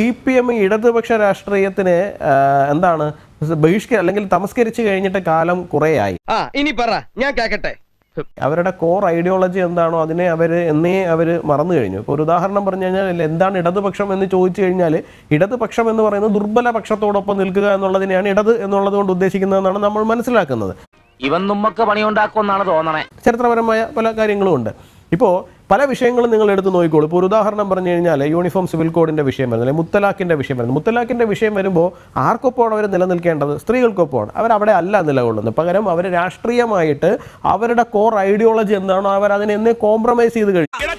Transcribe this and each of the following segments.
C P M ഇടതുപക്ഷ രാഷ്ട്രീയത്തിന് എന്താണ് ബഹിഷ്കരി അല്ലെങ്കിൽ തമസ്കരിച്ചു കഴിഞ്ഞിട്ട് കാലം കുറേയായി. ആ ഇനി പറ ഞാൻ കേക്കട്ടെ. അവരുടെ കോർ ഐഡിയോളജി എന്താണോ അതിനെ അവർ എന്നേ അവർ മറന്നു കഴിഞ്ഞു. ഇപ്പോൾ ഒരു ഉദാഹരണം പറഞ്ഞു കഴിഞ്ഞാൽ എന്താണ് ഇടതുപക്ഷം എന്ന് ചോദിച്ചു കഴിഞ്ഞാൽ ഇടതുപക്ഷം എന്ന് പറയുന്നത് ദുർബല പക്ഷത്തോടൊപ്പം നിൽക്കുക എന്നുള്ളതിനെയാണ് ഇടത് എന്നുള്ളത് കൊണ്ട് ഉദ്ദേശിക്കുന്നതെന്നാണ് നമ്മൾ മനസ്സിലാക്കുന്നത്. ഇവൻ നമ്മക്ക് പണിയുണ്ടാക്കുമെന്നാണ് തോന്നണേ. ചരിത്രപരമായ പല കാര്യങ്ങളും ഉണ്ട് ഇപ്പോൾ പല വിഷയങ്ങളും നിങ്ങൾ എടുത്ത് നോക്കിക്കോളൂ. ഇപ്പോൾ ഒരു ഉദാഹരണം പറഞ്ഞു കഴിഞ്ഞാൽ യൂണിഫോം സിവിൽ കോഡിന്റെ വിഷയം വരുന്നത് അല്ലെങ്കിൽ മുത്തലാഖിന്റെ വിഷയം വരുന്നത്. മുത്തലാഖിന്റെ വിഷയം വരുമ്പോൾ ആർക്കൊപ്പമാണ് അവർ നിലനിൽക്കേണ്ടത്? സ്ത്രീകൾക്കൊപ്പമാണ്. അവർ അവിടെ അല്ല നിലകൊള്ളുന്നത്. പകരം അവർ രാഷ്ട്രീയമായിട്ട് അവരുടെ കോർ ഐഡിയോളജി എന്താണോ അവർ അതിനെ കോംപ്രമൈസ് ചെയ്ത് കഴിഞ്ഞു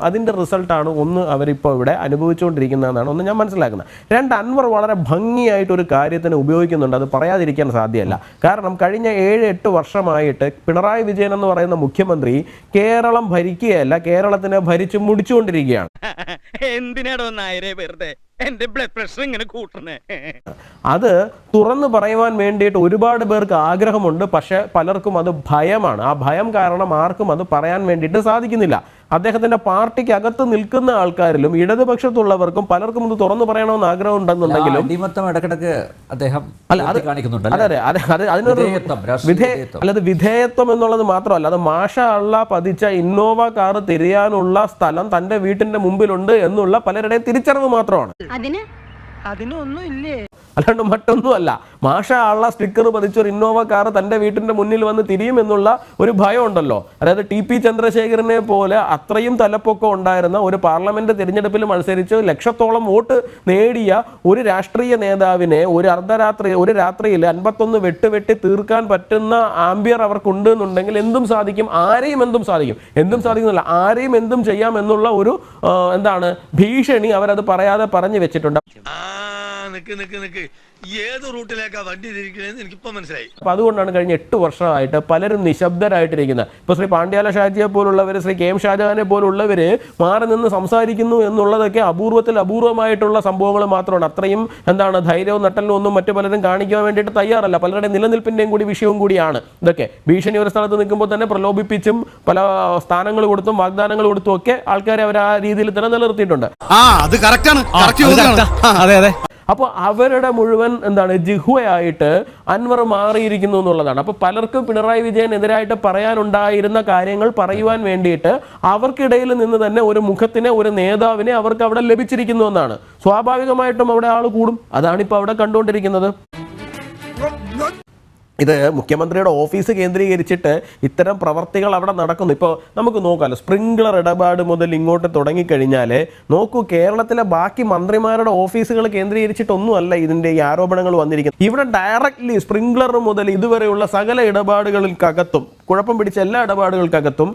അതിന്റെ റിസൾട്ടാണ് ഒന്ന് അവരിപ്പോൾ ഇവിടെ അനുഭവിച്ചുകൊണ്ടിരിക്കുന്നതെന്നാണ് ഒന്ന് ഞാൻ മനസ്സിലാക്കുന്നത്. രണ്ട് അൻവർ വളരെ ഭംഗിയായിട്ട് ഒരു കാര്യത്തിന് ഉപയോഗിക്കുന്നുണ്ട്. അത് പറയാതിരിക്കാൻ സാധ്യമല്ല. കാരണം കഴിഞ്ഞ ഏഴ് എട്ട് വർഷമായിട്ട് പിണറായി വിജയൻ എന്ന് പറയുന്ന മുഖ്യമന്ത്രി കേരളം ഭരിക്കുകയല്ല കേരളത്തിനെ ഭരിച്ചു മുടിച്ചുകൊണ്ടിരിക്കുകയാണ്. എന്തിനാടോ നായരെ വെറുതെ? എന്റെ ബ്ലഡ് പ്രഷർ ഇങ്ങനെ കൂട്ടണേ അത് തുറന്നു പറയുവാൻ വേണ്ടിയിട്ട് ഒരുപാട് പേർക്ക് ആഗ്രഹമുണ്ട് പക്ഷെ പലർക്കും അത് ഭയമാണ്. ആ ഭയം കാരണം ആർക്കും അത് പറയാൻ വേണ്ടിയിട്ട് സാധിക്കുന്നില്ല. അദ്ദേഹത്തിന്റെ പാർട്ടിക്ക് അകത്ത് നിൽക്കുന്ന ആൾക്കാരിലും ഇടതുപക്ഷത്തുള്ളവർക്കും പലർക്കും ഇത് തുറന്നു പറയണമെന്ന് ആഗ്രഹം ഉണ്ടെന്നുണ്ടെങ്കിലും അടിമത്തം ഇടക്കിടക്ക് അദ്ദേഹം അല്ല അത് കാണിക്കുന്നുണ്ട് അതെ അതെ അതെ അത് അതിനൊരു വിധേയത്വം, രാഷ്ട്രീയ വിധേ വിധേയത്വം. അല്ലത് വിധേയത്വം എന്നുള്ളത് മാത്രമല്ല അത് മാഷ അള്ള പതിച്ച ഇന്നോവ കാർ തിരിയാനുള്ള സ്ഥലം തന്റെ വീട്ടിന്റെ മുമ്പിലുണ്ട് എന്നുള്ള പലരുടെയും തിരിച്ചറിവ് മാത്രമാണ് അതിന് അതിനൊന്നും ഇല്ലേ അല്ലാണ്ട് മറ്റൊന്നുമല്ല. മാഷ ആളുള്ള സ്റ്റിക്കർ പതിച്ച ഒരു ഇന്നോവ കാർ തന്റെ വീട്ടിന്റെ മുന്നിൽ വന്ന് തിരിയും എന്നുള്ള ഒരു ഭയം ഉണ്ടല്ലോ. അതായത് ടി പി ചന്ദ്രശേഖരനെ പോലെ അത്രയും തലപ്പൊക്കം ഉണ്ടായിരുന്ന ഒരു പാർലമെന്റ് തിരഞ്ഞെടുപ്പിൽ മത്സരിച്ച് ലക്ഷത്തോളം വോട്ട് നേടിയ ഒരു രാഷ്ട്രീയ നേതാവിനെ ഒരു അർദ്ധരാത്രി ഒരു രാത്രിയിൽ അൻപത്തൊന്ന് വെട്ടുവെട്ടി തീർക്കാൻ പറ്റുന്ന ആംബിയർ അവർക്കുണ്ട് എന്നുണ്ടെങ്കിൽ എന്തും സാധിക്കും ആരെയും എന്തും സാധിക്കും. എന്തും സാധിക്കുന്നില്ല ആരെയും എന്തും ചെയ്യാം എന്നുള്ള ഒരു എന്താണ് ഭീഷണി അവരത് പറയാതെ പറഞ്ഞു വെച്ചിട്ടുണ്ട്. നിക്ക് നിക്ക് നിക്ക്. ഏത് റൂട്ടിലേക്കാ വണ്ടി തിരിക്കണേന്ന് എനിക്കിപ്പോ മനസ്സിലായി. അപ്പൊ അതുകൊണ്ടാണ് കഴിഞ്ഞ എട്ട് വർഷമായിട്ട് പലരും നിശബ്ദരായിട്ടിരിക്കുന്നത്. ഇപ്പൊ ശ്രീ പാണ്ഡ്യാല ഷാജിയെ പോലുള്ളവർ ശ്രീ കെ എം ഷാജഹാനെ പോലുള്ളവര് മാറി നിന്ന് സംസാരിക്കുന്നു എന്നുള്ളതൊക്കെ അപൂർവത്തിൽ അപൂർവമായിട്ടുള്ള സംഭവങ്ങൾ മാത്രമാണ്. അത്രയും എന്താണ് ധൈര്യവും നട്ടലും ഒന്നും മറ്റു പലരും കാണിക്കാൻ വേണ്ടിയിട്ട് തയ്യാറല്ല. പലരുടെ നിലനിൽപ്പിന്റെയും കൂടി വിഷയവും കൂടിയാണ് ഇതൊക്കെ. ഭീഷണി ഒരു സ്ഥലത്ത് നിൽക്കുമ്പോൾ തന്നെ പ്രലോഭിപ്പിച്ചും പല സ്ഥാനങ്ങൾ കൊടുത്തും വാഗ്ദാനങ്ങൾ കൊടുത്തും ഒക്കെ ആൾക്കാരെ അവർ ആ രീതിയിൽ തന്നെ നിലനിർത്തിയിട്ടുണ്ട്. ആ അത് കറക്റ്റാണ് കറക്റ്റ് അതെ അതെ. അപ്പോൾ അവരുടെ മുഴുവൻ എന്താണ് ജിഹ്വയായിട്ട് അൻവർ മാറിയിരിക്കുന്നു എന്നുള്ളതാണ്. അപ്പോൾ പലർക്കും പിണറായി വിജയനെതിരായിട്ട് പറയാനുണ്ടായിരുന്ന കാര്യങ്ങൾ പറയുവാൻ വേണ്ടിയിട്ട് അവർക്കിടയിൽ നിന്ന് തന്നെ ഒരു മുഖത്തിനെ ഒരു നേതാവിനെ അവർക്ക് അവിടെ ലഭിച്ചിരിക്കുന്നു എന്നാണ്. സ്വാഭാവികമായിട്ടും അവിടെ ആൾ കൂടും. അതാണ് ഇപ്പോൾ അവിടെ കണ്ടുകൊണ്ടിരിക്കുന്നത്. ഇത് മുഖ്യമന്ത്രിയുടെ ഓഫീസ് കേന്ദ്രീകരിച്ചിട്ട് ഇത്തരം പ്രവർത്തികൾ അവിടെ നടക്കുന്നു. ഇപ്പോൾ നമുക്ക് നോക്കാമല്ലോ സ്പ്രിംഗ്ലർ ഇടപാട് മുതൽ ഇങ്ങോട്ട് തുടങ്ങിക്കഴിഞ്ഞാൽ നോക്കൂ കേരളത്തിലെ ബാക്കി മന്ത്രിമാരുടെ ഓഫീസുകൾ കേന്ദ്രീകരിച്ചിട്ടൊന്നുമല്ല ഇതിന്റെ ഈ ആരോപണങ്ങൾ വന്നിരിക്കുന്നത്. ഇവിടെ ഡയറക്റ്റ്ലി സ്പ്രിംഗ്ലർ മുതൽ ഇതുവരെയുള്ള സകല ഇടപാടുകൾക്കകത്തും കുഴപ്പം പിടിച്ച എല്ലാ ഇടപാടുകൾക്കകത്തും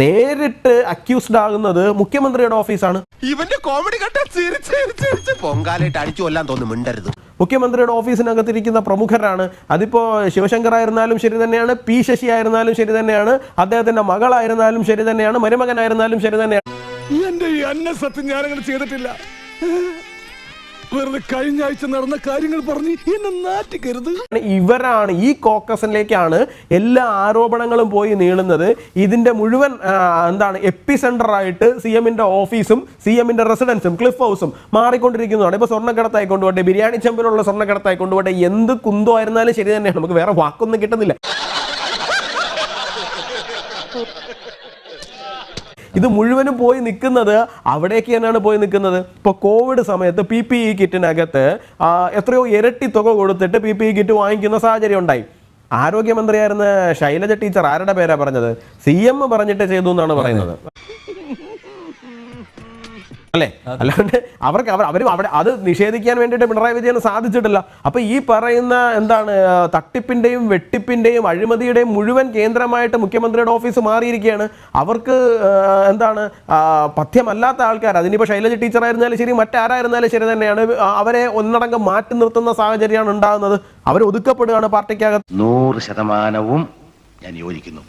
നേരിട്ട് അക്യൂസ്ഡ് ആകുന്നത് മുഖ്യമന്ത്രിയുടെ ഓഫീസാണ്. ഇവന്റെ കോമഡി കണ്ട പൊങ്കാലായിട്ട് അടിച്ചു കൊല്ലാൻ തോന്നുന്നു മിണ്ടരുത്. മുഖ്യമന്ത്രിയുടെ ഓഫീസിനകത്തിരിക്കുന്ന പ്രമുഖരാണ്. അതിപ്പോ ശിവശങ്കർ ആയിരുന്നാലും ശരി തന്നെയാണ് പി ശശി ആയിരുന്നാലും ശരി തന്നെയാണ് അദ്ദേഹത്തിന്റെ മകളായിരുന്നാലും ശരി തന്നെയാണ് മരുമകനായിരുന്നാലും ശരി തന്നെയാണ്. എന്റെ ഞാനങ്ങനെ ചെയ്തിട്ടില്ല. വെറുതെ കഴിഞ്ഞ ആഴ്ച നടന്ന കാര്യങ്ങൾ പറഞ്ഞ് എന്നെ നാറ്റിക്കരുത്. ഇവരാണ് ഈ കോക്കസിലേക്കാണ് എല്ലാ ആരോപണങ്ങളും പോയി നീളുന്നത്. ഇതിന്റെ മുഴുവൻ എന്താണ് എപ്പി സെന്റർ ആയിട്ട് സി എമ്മിന്റെ ഓഫീസും സി എമ്മിന്റെ റെസിഡൻസും ക്ലിഫ് ഹൗസും മാറിക്കൊണ്ടിരിക്കുന്നതാണ്. ഇപ്പൊ സ്വർണക്കടത്തായി കൊണ്ടുപോട്ടെ ബിരിയാണി ചെമ്പിലുള്ള സ്വർണക്കടത്തായി കൊണ്ടുപോട്ടെ എന്ത് കുന്തോ ആയിരുന്നാലും ശരി തന്നെയാണ്. നമുക്ക് വേറെ വാക്കൊന്നും കിട്ടുന്നില്ല. ഇത് മുഴുവനും പോയി നിൽക്കുന്നത് അവിടേക്ക് തന്നെയാണ് പോയി നിൽക്കുന്നത്. ഇപ്പോൾ കോവിഡ് സമയത്ത് പി പി ഇ കിറ്റിനകത്ത് എത്രയോ ഇരട്ടി തുക കൊടുത്തിട്ട് പി പി ഇ കിറ്റ് വാങ്ങിക്കുന്ന സാഹചര്യം ഉണ്ടായി. ആരോഗ്യമന്ത്രിയായിരുന്ന ശൈലജ ടീച്ചർ ആരുടെ പേരാ പറഞ്ഞത്? സി എം പറഞ്ഞിട്ട് ചെയ്തു എന്നാണ് പറയുന്നത്. അല്ലേ? അല്ലാണ്ട് അവർക്ക് അവർ അവരും അവിടെ അത് നിഷേധിക്കാൻ വേണ്ടിയിട്ട് പിണറായി വിജയന് സാധിച്ചിട്ടില്ല. അപ്പൊ ഈ പറയുന്ന എന്താണ് തട്ടിപ്പിന്റെയും വെട്ടിപ്പിന്റെയും അഴിമതിയുടെയും മുഴുവൻ കേന്ദ്രമായിട്ട് മുഖ്യമന്ത്രിയുടെ ഓഫീസ് മാറിയിരിക്കുകയാണ്. അവർക്ക് എന്താണ് പഥ്യമല്ലാത്ത ആൾക്കാർ അതിനിപ്പോൾ ശൈലജ ടീച്ചർ ആയിരുന്നാലും ശരി മറ്റാരായിരുന്നാലും ശരി തന്നെയാണ് അവരെ ഒന്നടങ്കം മാറ്റി നിർത്തുന്ന സാഹചര്യമാണ് ഉണ്ടാകുന്നത്. അവർ ഒതുക്കപ്പെടുകയാണ് പാർട്ടിക്കകത്ത്. നൂറ് ശതമാനവും ഞാൻ യോജിക്കുന്നു.